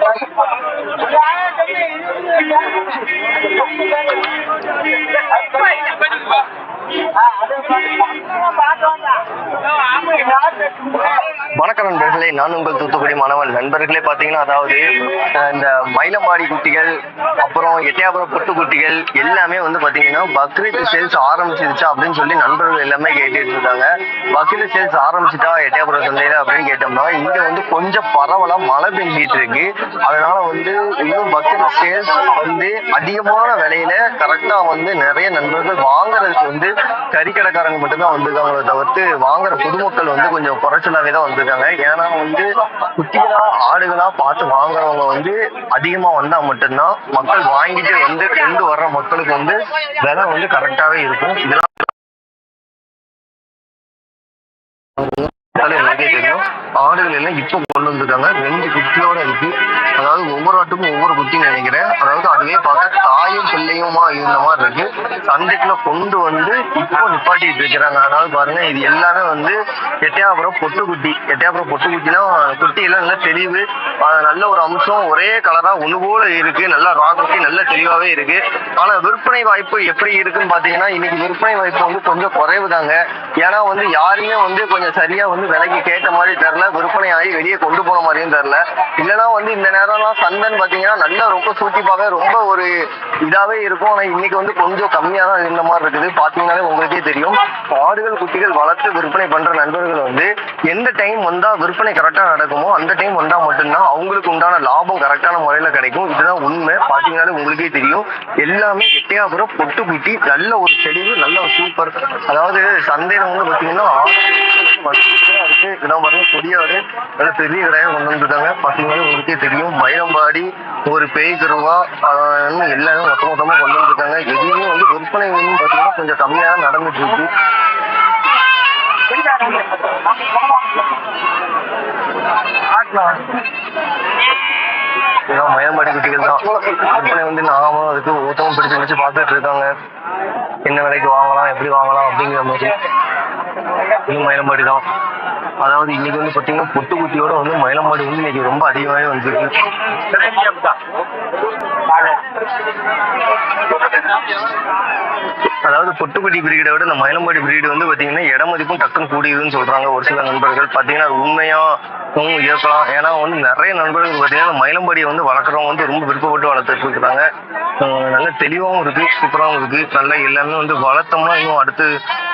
Thank you. வணக்கம் நான் உங்கள் தூத்துக்குடி மாணவன். நண்பர்களே பார்த்தீங்கன்னா அதாவது இந்த மயிலம்பாடி குட்டிகள் அப்புறம் எட்டையாபுரம் பொட்டு குட்டிகள் எல்லாமே வந்து பார்த்தீங்கன்னா பக்ரீத் சேல்ஸ் ஆரம்பிச்சிருச்சா அப்படின்னு சொல்லி நண்பர்கள் எல்லாமே கேட்டுட்டு இருக்காங்க. பக்ரீத் சேல்ஸ் ஆரம்பிச்சிட்டா எட்டையாபுரம் சந்தையில அப்படின்னு கேட்டோம்னா இங்க வந்து கொஞ்சம் பரவலா மழை பெஞ்சிட்டு இருக்கு. அதனால வந்து இன்னும் பக்ரீத் சேல்ஸ் வந்து அதிகமான விலையில கரெக்டா வந்து நிறைய நண்பர்கள் வாங்குறதுக்கு வந்து கறிக்கடைக்காரங்க மட்டும்தான் வந்திருக்காங்களே தவிர்த்து வாங்குற பொதுமக்கள் வந்து கொஞ்சம் குறைச்சலாவே தான் வந்திருக்காங்க. ஏன்னா வந்து குட்டிகளா ஆடுகளா பார்த்து வாங்குறவங்க வந்து அதிகமா வந்தா மட்டும்தான் மக்கள் வாங்கிட்டு வந்து கொண்டு வர்ற மக்களுக்கு வந்து விலை வந்து கரெக்டாவே இருக்கும். இதெல்லாம் தெரியும் ஆடுகள் எல்லாம் இப்போ கொண்டு வந்திருக்காங்க ரெண்டு குட்டியோட இருக்கு. அதாவது ஒவ்வொரு ஆட்டுக்கும் ஒவ்வொரு குட்டின்னு நினைக்கிறேன். அதாவது அதுவே பார்க்க தாயும் பிள்ளையுமா இருந்த மாதிரி இருக்கு. சந்தைக்குள்ள கொண்டு வந்து இப்போ நிப்பாட்டிட்டு இருக்கிறாங்க. அதாவது பாருங்க இது எல்லாமே வந்து எட்டையாபுரம் பொட்டு குட்டி எட்டையாபுரம் பொட்டு குட்டினா குட்டி எல்லாம் நல்லா தெளிவு நல்ல ஒரு அம்சம் ஒரே கலரா ஒண்ணு போல இருக்கு. நல்லா ரா குட்டி நல்ல தெளிவாவே இருக்கு. ஆனா விற்பனை வாய்ப்பு எப்படி இருக்குன்னு பாத்தீங்கன்னா இன்னைக்கு விற்பனை வாய்ப்பு வந்து கொஞ்சம் குறைவு தாங்க ஏன்னா வந்து யாருமே வந்து கொஞ்சம் சரியா வந்து விலைக்கு கேட்ட மாதிரி தரல விற்பனை ஆகி வெளியே கொண்டு போன மாதிரியும் தெரில இல்லைன்னா வந்து இந்த நேரம்லாம் சந்தைன்னு பார்த்தீங்கன்னா நல்லா ரொம்ப சூட்டிப்பாக ரொம்ப ஒரு இதாகவே இருக்கும். ஆனால் இன்னைக்கு வந்து கொஞ்சம் கம்மியாக தான் இருந்த மாதிரி இருக்குது. பார்த்தீங்கன்னாலே உங்களுக்கே தெரியும். ஆடுகள் குட்டிகள் வளர்த்து விற்பனை பண்ணுற நண்பர்கள் வந்து எந்த டைம் வந்தால் விற்பனை கரெக்டாக நடக்குமோ அந்த டைம் வந்தால் மட்டும்தான் அவங்களுக்கு உண்டான லாபம் கரெக்டான முறையில் கிடைக்கும். இதுதான் உண்மை. பார்த்தீங்கன்னாலே உங்களுக்கே தெரியும். எல்லாமே எட்டையாபுரம் பொட்டு குட்டி நல்ல ஒரு தெளிவு நல்ல ஒரு சூப்பர் அதாவது சந்தையில வந்து பார்த்தீங்கன்னா ஆடு வசதியா இதெல்லாம் இடம் பாருங்க கொடியாடு. நல்ல பெரிய கடையா கொண்டு வந்துட்டாங்க. பாத்தீங்கன்னா உங்களுக்கே தெரியும். மயிலம்பாடி ஒரு பேய் கருவா எல்லாமே மொத்த மொத்தமாக கொண்டு வந்துருக்காங்க. எதுவுமே வந்து விற்பனை வந்து பாத்தீங்கன்னா கொஞ்சம் கம்மியாக நடந்துட்டு இருக்கு. இதெல்லாம் மயிலம்பாடி குட்டிகள் தான். விற்பனை வந்து நாமளும் அதுக்கு ஒருத்தவங்க பிடிச்சு பிடிச்சு பார்த்துட்டு இருக்காங்க. என்ன விலைக்கு வாங்கலாம் எப்படி வாங்கலாம் அப்படிங்கிற மாதிரி. இது மயிலம்பாடி தான் அதாவது இன்னைக்கு வந்து பாத்தீங்கன்னா பொட்டு குட்டியோட வந்து மயிலம்பாடி வந்து இன்னைக்கு ரொம்ப அதிகமாகவே வந்துருக்கு. அதாவது பொட்டுக்குட்டி பிரீடை விட இந்த மயிலம்பாடி பிரீடு வந்து பாத்தீங்கன்னா இட மதிப்பும் டக்குன்னு கூடியதுன்னு சொல்றாங்க. ஒரு சில நண்பர்கள் பாத்தீங்கன்னா உண்மையாகவும் இருக்கலாம். ஏன்னா வந்து நிறைய நண்பர்கள் பாத்தீங்கன்னா மயிலம்பாடியை வந்து வளர்க்குறவங்க வந்து ரொம்ப விருப்பப்பட்டு வளர்த்துட்டு இருக்கிறாங்க நல்ல தெளிவாகவும் இருக்கு சூப்பராகவும் இருக்கு. நல்லா எல்லாமே வந்து வளர்த்தோம்னா இன்னும் அடுத்து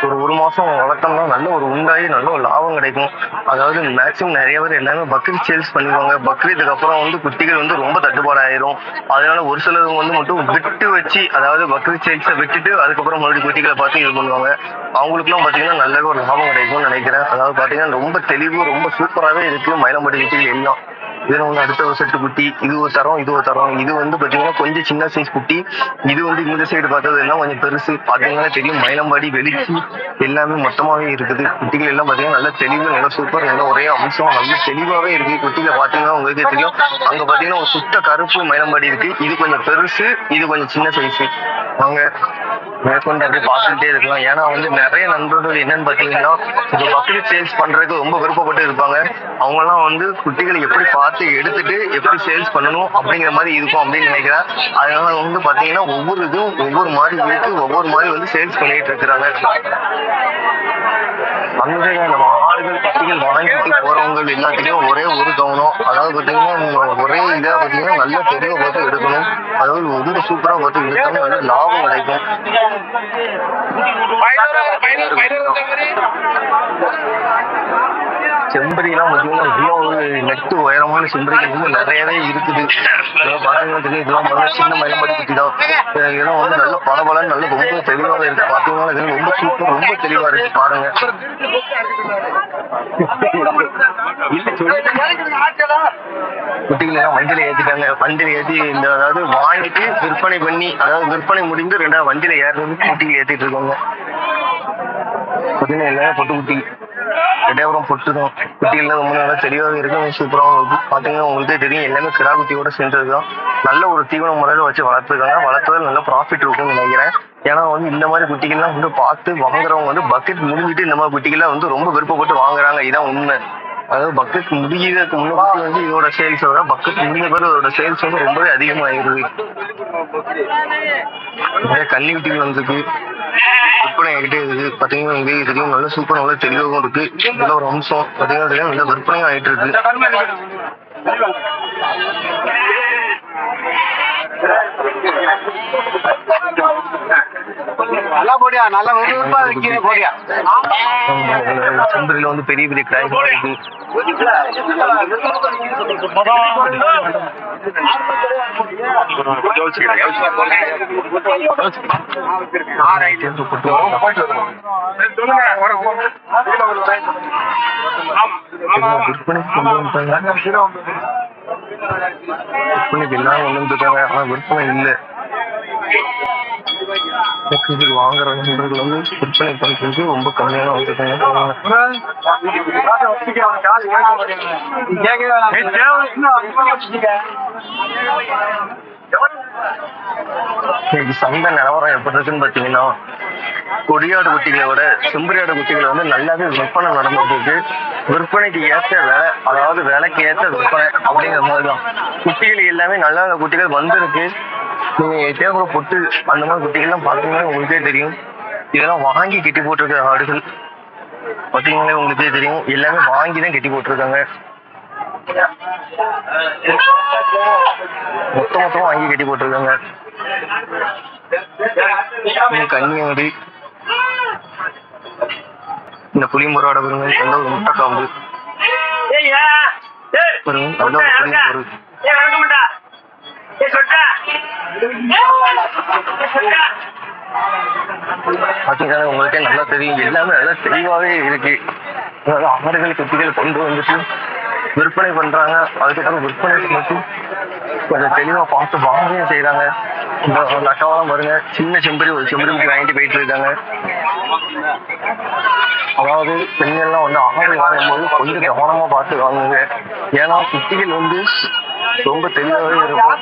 ஒரு ஒரு மாசம் வளர்த்தோம்னா நல்ல ஒரு உண்டாகி நல்ல ஒரு லாபம் கிடைக்கும். அதாவது மேக்ஸிமம் நிறைய பேர் எல்லாமே பக்ரீத் சேல்ஸ் பண்ணிக்குவாங்க. பக்ரீத்துக்கு அப்புறம் வந்து குட்டிகள் வந்து ரொம்ப தட்டுப்பாடாயிரும். அதனால ஒரு சிலவங்க வந்து மட்டும் விட்டு வச்சு அதாவது பக்ரீத் சேல்ஸை விட்டுட்டு அதுக்கப்புறம் மறுபடியும் குட்டிகளை பார்த்து இது பண்ணுவாங்க. அவங்களுக்குலாம் பார்த்தீங்கன்னா நல்ல ஒரு லாபம் கிடைக்கும்னு நினைக்கிறேன். அதாவது பார்த்தீங்கன்னா ரொம்ப தெளிவு ரொம்ப சூப்பராகவே இருக்கு. மயிலம்பட்டி குட்டிகள் எல்லாம். இதுல வந்து அடுத்த ஒரு செட்டு குட்டி இது ஒரு தரம் இது ஒரு தரம். இது வந்து பாத்தீங்கன்னா கொஞ்சம் சின்ன சைஸ் குட்டி. இது வந்து இந்த சைடு பார்த்தது எல்லாம் கொஞ்சம் பெருசு. பாத்தீங்கன்னா தெரியும் மயிலம்பாடி வெளிச்சி எல்லாமே மொத்தமாவே இருக்குது. குட்டிகள் எல்லாம் பாத்தீங்கன்னா நல்ல தெளிவு நல்ல சூப்பர் நல்ல ஒரே அம்சம் நல்ல தெளிவாவே இருக்கு. குட்டிகளை பாத்தீங்கன்னா உங்களுக்கே தெரியும். அங்க பாத்தீங்கன்னா ஒரு சுத்த கருப்பு மயிலம்பாடி இருக்கு. இது கொஞ்சம் பெருசு இது கொஞ்சம் சின்ன சைஸ் வாங்க. மேற்கொண்டு அப்படியே பார்த்துட்டே இருக்கலாம். ஏன்னா வந்து நிறைய நண்பர்கள் என்னன்னு பாத்தீங்கன்னா இந்த பக்ரீத் சேல்ஸ் பண்றதுக்கு ரொம்ப விருப்பப்பட்டு இருப்பாங்க. அவங்க எல்லாம் வந்து குட்டிகளை எப்படி பார்த்து எடுத்துட்டு எப்படி சேல்ஸ் பண்ணணும் அப்படிங்கிற மாதிரி இருக்கும் அப்படின்னு நினைக்கிறேன். அதனால வந்து பாத்தீங்கன்னா ஒவ்வொரு இதுவும் ஒவ்வொரு மாதிரி இருக்கு. ஒவ்வொரு மாதிரி வந்து சேல்ஸ் பண்ணிட்டு இருக்கிறாங்க. அந்த நம்ம ஆடுகள் குட்டிகள் வாங்கிட்டு போறவங்க எல்லாத்துலயும் ஒரே ஒரு கவனம். அதாவது பாத்தீங்கன்னா ஒரே இதா பாத்தீங்கன்னா நல்ல தெளிவை பார்த்து எடுக்கணும். அதாவது ரொம்ப சூப்பரா பார்த்து எடுத்தாலும் நல்ல லாபம் கிடைக்கும். செம்பரிலாம் பார்த்தீங்கன்னா இவ்வளோ நெட்டு உயரமான செம்பரிகள் வந்து நிறையவே இருக்குது. இதெல்லாம் பார்த்தீங்கன்னா இதெல்லாம் பாருங்க சின்ன மயிலம்படி குட்டி தான் இதெல்லாம் வந்து நல்ல பளபளன்னு நல்ல ரொம்ப தெளிவாக இருக்கு. பார்த்தீங்கன்னா இதெல்லாம் ரொம்ப சூப்பர் ரொம்ப தெளிவா இருக்கு. பாருங்க. குட்டிகள் வண்டியில ஏத்திட்டாங்க. வண்டியில ஏத்தி இந்த அதாவது வாங்கிட்டு விற்பனை பண்ணி அதாவது விற்பனை முடிந்து ரெண்டாவது வண்டியில ஏறுறதுக்கு குட்டிகள் ஏத்திட்டு இருக்காங்க. பார்த்தீங்கன்னா பொட்டு குட்டி. ரெட்டையபுரம் பொட்டு தான் குட்டிகள்லாம் ரொம்ப நல்லா தெளிவாக இருக்கு சூப்பராகவும் இருக்கும் பார்த்தீங்கன்னா உங்களுக்கே தெரியும் எல்லாமே கிடா குட்டியோட சேர்ந்தது தான் நல்ல ஒரு தீவன முறையில் வச்சு வளர்த்துருக்காங்க. வளர்த்ததில் நல்ல ப்ராஃபிட் இருக்கும்னு நினைக்கிறேன். ஏன்னா வந்து இந்த மாதிரி குட்டிகள்லாம் வந்து பார்த்து வாங்குறவங்க வந்து பக்கெட் முடிஞ்சிட்டு இந்த மாதிரி குட்டிகள்லாம் வந்து ரொம்ப விருப்பப்பட்டு வாங்குறாங்க. இதான் உண்மை. அதாவது பக்கெட் முடிகிறதுக்கு முன்னாடி வந்து இதோட சேல்ஸ் விட பக்கெட் முடிஞ்ச பிறகு இதோட சேல்ஸ் வந்து ரொம்பவே அதிகமாயிருது. நிறைய கன்னி விட்டி வந்துருக்கு. விற்பனை ஆகிட்டே இருக்கு பாத்தீங்கன்னா இங்கே தெரியும் நல்ல சூப்பர் நல்ல தெளிவாகவும் இருக்கு. நல்ல ஒரு அம்சம். பாத்தீங்கன்னா தெரியும் நல்ல விற்பனையும் ஆயிட்டு இருக்கு. நல்லா போடியா நல்லா விறுவிறுப்பா விற்கிற போடியா. செம்பரியில வந்து பெரிய பெரிய கிராய்கள் இருக்கு விற்பனைக்கு கொண்டு வந்துட்டாங்க விற்பனைக்கு எல்லாம் கொண்டு வந்துட்டாங்க ஆனா விற்பனை இல்லை. இது வாங்குற நண்பர்கள் வந்து விற்பனை பண்றது ரொம்ப கம்மியான வந்துட்டாங்க சந்தை நிலவரம் எப்படி இருக்குன்னு பாத்தீங்கன்னா கொடியாடு குட்டிகளை விட செம்பரியாடு குட்டிகளை வந்து நல்லாவே விற்பனை நடந்துட்டு இருக்கு விற்பனைக்கு ஏற்ற வேலை அதாவது விலைக்கு ஏற்ற விற்பனை அப்படிங்கிற மாதிரி தான் குட்டிகள் எல்லாமே நல்ல நல்ல குட்டிகள் வந்திருக்கு. நீங்க தேவை பொட்டு அந்த மாதிரி குட்டிகள்லாம் பார்த்தீங்கன்னா உங்களுக்கே தெரியும். இதெல்லாம் வாங்கி கட்டி போட்டிருக்க ஆடுகள். பார்த்தீங்களே உங்களுக்கே தெரியும். எல்லாமே வாங்கி தான் கட்டி போட்டிருக்காங்க. மொத்த மொத்தமா வாங்கி கட்டி போட்டிருக்காங்க. கன்னியாடு இந்த புளியம்பரோட பாருங்க. நல்ல ஒரு முட்டை காம்பு. பாருங்க. நல்ல ஒரு புளியம்பரு பாத்தீங்கன்னா உங்களுக்கே நல்லா தெரியும். எல்லாமே நல்லா தெளிவாவே இருக்கு. அமர்கள் ஆடுகள் குட்டிகள் கொண்டு வந்துட்டு விற்பனை பண்றாங்க. அதுக்கப்புறம் விற்பனை பண்ணிட்டு கொஞ்சம் தெளிவா பார்த்து வாங்கவும் செய்யறாங்க இந்த நட்டவெல்லாம் பாருங்க. சின்ன செம்பரி ஒரு செம்பரி குட்டி வாங்கிட்டு போயிட்டு இருக்காங்க. அதாவது பெண்கள்லாம் வந்து ஆடு வாங்கும்போது கொஞ்சம் கவனமா பார்த்து வாங்குங்க. ஏன்னா குட்டிகள் வந்து ரொம்ப தெளிவாகவே இருக்கும்.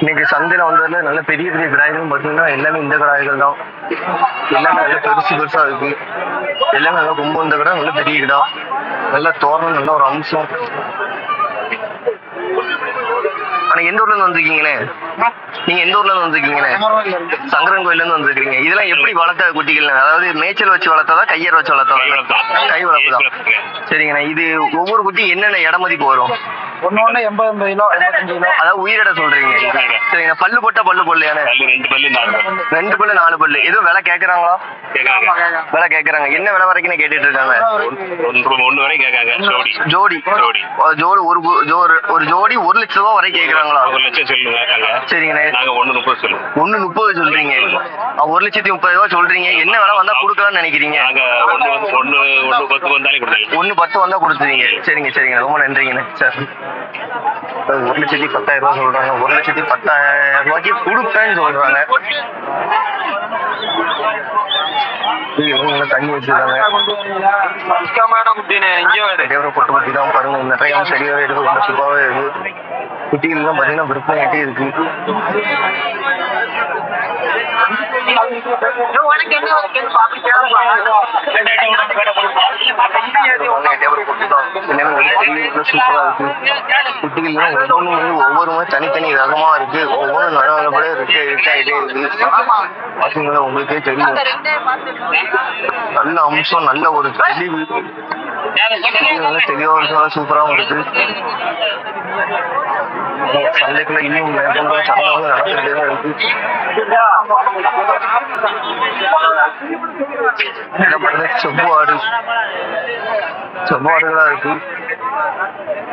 இன்னைக்கு சந்தையில வந்ததுல நல்ல பெரிய பெரிய கிராய்களும் பாத்தீங்கன்னா எல்லாமே இந்த கிராய்கள் தான். எல்லாமே நல்ல பெருசு பெருசா இருக்கு. எல்லாமே நல்லா கொம்பு வந்த கடை நல்ல பெரிய கிடா. நல்ல தோரணம் நல்ல ஒரு அம்சம். ஆனா எந்த ஊர்ல இருந்து வந்திருக்கீங்கண்ணே நீங்க எந்த ஊர்ல இருந்து வந்திருக்கீங்கண்ணே சங்கரன் கோயில்ல இருந்து வந்திருக்கீங்க இதெல்லாம் எப்படி வளர்த்த குட்டிகள்? அதாவது மேய்ச்சல் வச்சு வளர்த்ததா கையர் வச்சு வளர்த்ததா? கை வளர்ப்பு தான். சரிங்கண்ணா இது ஒவ்வொரு குட்டி என்னென்ன இட மதிப்பு வரும்? ஒண்ணு ஒண்ணு எண்பது எண்பது கிலோ எண்பத்தஞ்சு கிலோ. அதாவது உயிரிட சொல்றீங்க. சரிங்கண்ணா பல்லு. போட்டா பல்லு போடலையானே பல்லு ரெண்டு பல்லு நாலு பல்லு. ரெண்டு பல்லு நாலு பல்லு. எதுவும் விலை கேக்குறாங்களா? விலை கேக்குறாங்க. என்ன விலை வரைக்கும் கேட்டுட்டு இருக்காங்க? ஒன்று வரை கேட்காங்க. ஜோடி. ஜோடி. ஜோடி. ஒரு ஜோடி ஒரு ஜோடி ஒரு லட்சம் ரூபா வரை கேக்குறாங்களா? ஒரு லட்சம் சொல்லுங்க சரிங்கண்ணே. நாங்க ஒண்ணு முப்பது சொல்லுவோம். ஒண்ணு முப்பது சொல்றீங்க. ஒரு லட்சத்தி முப்பது ரூபா சொல்றீங்க. என்ன விலை வந்தா கொடுக்கலாம்னு நினைக்கிறீங்க? ஒண்ணு பத்து வந்தாலே ஒண்ணு பத்து வந்தா கொடுத்துருவீங்க. சரிங்க சரிங்க. ரொம்ப நன்றிங்கண்ணே சரி. ஒரு லட்சத்தி பத்தாயிரம் ரூபாய் சொல்றாங்க. ஒரு லட்சத்தி பத்தாயிரம் ரூபாய்க்கு கொடுப்பேன்னு சொல்றாங்க. தண்ணி வச்சிருக்காங்க. போட்டு குட்டி தான் பாருங்க. நிறைய செடியாவே இருக்கு. ரொம்ப சூப்பாவே இருக்கு. குட்டிகள் தான் பாத்தீங்கன்னா விற்பனை ஆகிட்டே இருக்கு தேவர பொட்டு தான் எல்லாமே நல்ல இருக்கு? குட்டிகள் எல்லாம் ஒவ்வொன்றும் ஒவ்வொரு தனித்தனி ரகமா இருக்கு. ஒவ்வொன்றும் நல்ல நல்லபடியா இருக்கு இருக்காயிட்டே இருக்கு. பாத்தீங்களா உங்களுக்கே தெரியும். நல்ல அம்சம் நல்ல ஒரு தெளிவு. குட்டிகள் நல்ல தெளிவா இருக்கு சூப்பராகவும் இருக்கு. சந்தைக்குள்ள இன்னும் மேற்கொண்டு சந்தை வந்து தான் இருக்கு. என்ன பண்ணுறது செவ்வு ஆடு இருக்கு.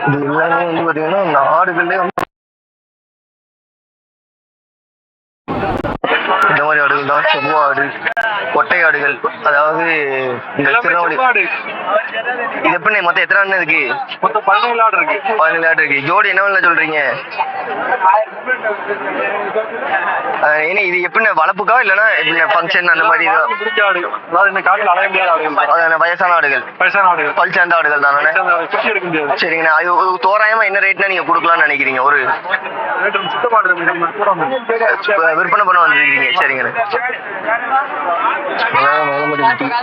இது எல்லாமே வந்து பாத்தீங்கன்னா வந்து ஆடுகளே வந்து இந்த மாதிரி ஆடுகள் தான் கொட்டை ஆடுகள் அதாவது இந்த திருநெல்வேலி இது எப்படி மொத்தம் எத்தனை ஆடு இருக்கு மொத்தம் பதினேழு ஆடு இருக்கு. பதினேழு ஆடு இருக்கு. ஜோடி என்ன சொல்றீங்க? ஏன்னா இது எப்படி வளர்ப்புக்கா இல்லைன்னா எப்படி ஃபங்க்ஷன் அந்த மாதிரி அதாவது வயசான ஆடுகள். வயசான ஆடுகள் பல் சேர்ந்த ஆடுகள் தானே? சரிங்கண்ணா. அது தோராயமா என்ன ரேட்னா நீங்க கொடுக்கலாம்னு நினைக்கிறீங்க? ஒரு விற்பனை பண்ண வந்திருக்கீங்க. சரிங்கண்ணா.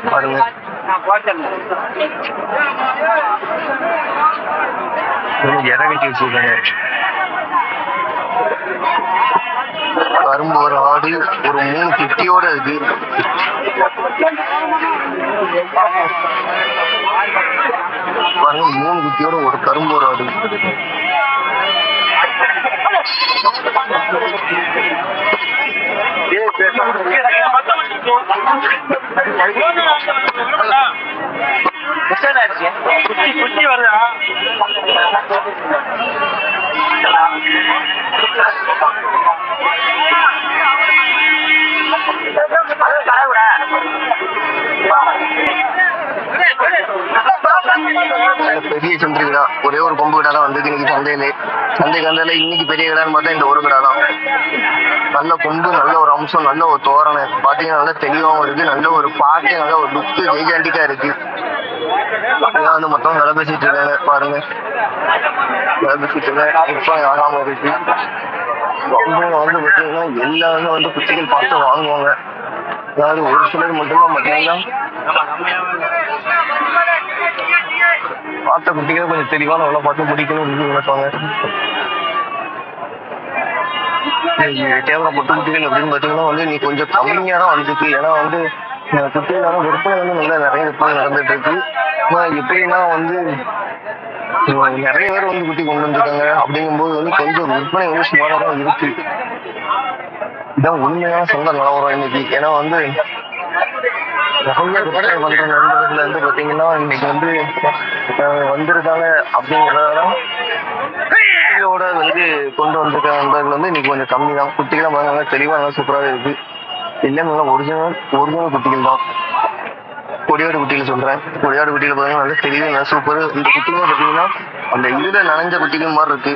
பாருங்க இற கட்டி வச்சிருக்காங்க கரும்பு ஒரு ஆடு ஒரு மூணு கிட்டியோட இருக்கு பாருங்க மூணு குட்டியோட ஒரு கரும்பு ஒரு ஆடு குட்டி வருதா நல்ல பெரிய சந்திரிகை கிடா ஒரே ஒரு கொம்பு கடை தான் வந்திருக்கு இன்னைக்கு சந்தையில. சந்தை கந்தையில இன்னைக்கு பெரிய கடைன்னு பார்த்தா இந்த ஒரு கடை தான் நல்ல கொம்பு நல்ல ஒரு அம்சம் நல்ல ஒரு தோரணை. பாத்தீங்கன்னா நல்ல தெளிவாகவும் இருக்கு. நல்ல ஒரு பாட்டு நல்ல ஒரு லுக்கு ஜெய்ஜாண்டிக்கா இருக்கு. இதான் வந்து மொத்தம் விலை பேசிட்டு இருக்காங்க. பாருங்க. விலை பேசிட்டு இருக்காங்க. இப்போ ஆகாம இருக்கு ரொம்ப வந்து பார்த்தீங்கன்னா எல்லாருமே வந்து குச்சிகள் பார்த்து வாங்குவாங்க. அதாவது ஒரு சிலர் மட்டும்தான் பார்த்தீங்கன்னா பார்த்த குட்டிகள் கொஞ்சம் தெளிவான அவ்வளவு பார்த்து முடிக்கணும் நினைப்பாங்க. தேவை பொட்டு குட்டிகள் அப்படின்னு பார்த்தீங்கன்னா வந்து நீ கொஞ்சம் கம்மியா தான் வந்துருக்கு ஏன்னா வந்து குட்டிகளான விற்பனை வந்து நல்லா நிறைய விற்பனை நடந்துட்டு இருக்கு. ஆனா எப்படின்னா வந்து நிறைய பேர் வந்து குட்டி கொண்டு வந்திருக்காங்க. அப்படிங்கும்போது வந்து கொஞ்சம் விற்பனை வந்து சுமாராக தான் இருக்கு. இதான் உண்மையான சொந்த நிலவரம் இன்னைக்கு. ஏன்னா வந்து நிறைய விற்பனை பண்ற நண்பர்கள்ல இருந்து பாத்தீங்கன்னா இன்னைக்கு வந்து வந்திருக்காங்க அப்படிங்கறதால குட்டிகளோட வந்து கொண்டு வந்திருக்க நண்பர்கள் வந்து இன்னைக்கு கொஞ்சம் கம்மி தான் குட்டிகளை பாருங்க தெளிவா நல்லா சூப்பராகவே இருக்கு. எல்லாம் நல்லா ஒரிஜினல் ஒரிஜினல் குட்டிகள் தான். கொடியாடு குட்டிகள் சொல்றேன். கொடியாடு குட்டிகள் பாருங்க நல்லா தெளிவா நல்லா சூப்பர் இந்த குட்டிகள் பாத்தீங்கன்னா அந்த இதுல நனைஞ்ச குட்டிகள் மாதிரி இருக்கு.